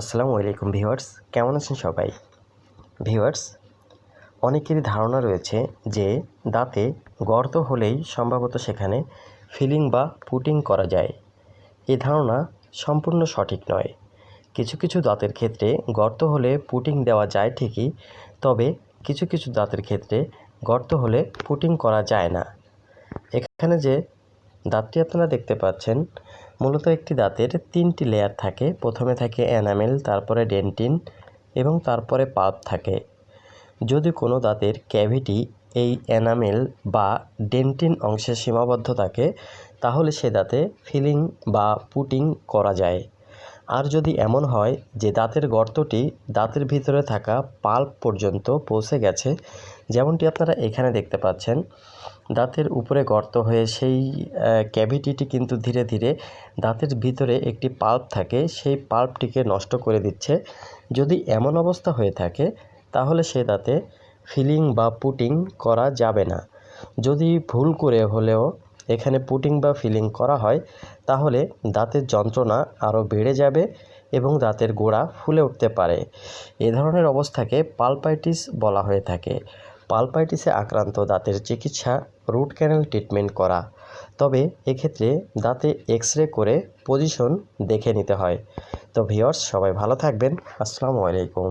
আসসালামু আলাইকুম ভিউয়ার্স, কেমন আছেন সবাই? ভিউয়ার্স, অনেকেরই ধারণা রয়েছে যে দাঁতে গর্ত হলেই সম্ভবত সেখানে ফিলিং বা পুটিং করা যায়। এ ধারণা সম্পূর্ণ সঠিক নয়। কিছু কিছু দাঁতের ক্ষেত্রে গর্ত হলে পুটিং দেওয়া যায় ঠিকই, তবে কিছু কিছু দাঁতের ক্ষেত্রে গর্ত হলে পুটিং করা যায় না। এখানে যে দাঁতটি আপনারা দেখতে পাচ্ছেন। মূলত একটি দাঁতের তিনটি লেয়ার থাকে। প্রথমে থাকে অ্যানামেল তারপরে ডেন্টিন এবং তারপরে পাল্প থাকে। যদি কোনো দাঁতের ক্যাভিটি এই অ্যানামেল বা ডেন্টিন অংশে সীমাবদ্ধ থাকে, তাহলে সে দাঁতে ফিলিং বা পুটিং করা যায়। আর যদি এমন হয় যে দাঁতের গর্তটি দাঁতের ভিতরে থাকা পাল্প পর্যন্ত পৌঁছে গেছে, যেমনটি আপনারা এখানে দেখতে পাচ্ছেন, দাঁতের উপরে গর্ত হয়ে সেই ক্যাভিটিটি কিন্তু ধীরে ধীরে দাঁতের ভিতরে একটি পাল্প থাকে, সেই পাল্পটিকে নষ্ট করে দিচ্ছে। যদি এমন অবস্থা হয়ে থাকে, তাহলে সে দাঁতে ফিলিং বা পুটিং করা যাবে না। যদি ভুল করে হলেও এখানে পুটিং বা ফিলিং করা হয়, তাহলে দাঁতের যন্ত্রণা আরও বেড়ে যাবে এবং দাঁতের গোড়া ফুলে উঠতে পারে। এ ধরনের অবস্থাকে পালপাইটিস বলা হয়ে থাকে। পালপাইটিসে আক্রান্ত দাঁতের চিকিৎসা রুট ক্যানেল ট্রিটমেন্ট করা। তবে এক্ষেত্রে দাঁতে এক্স রে করে পজিশন দেখে নিতে হয়। তো ভিওর্স সবাই ভালো থাকবেন। আসসালামু আলাইকুম।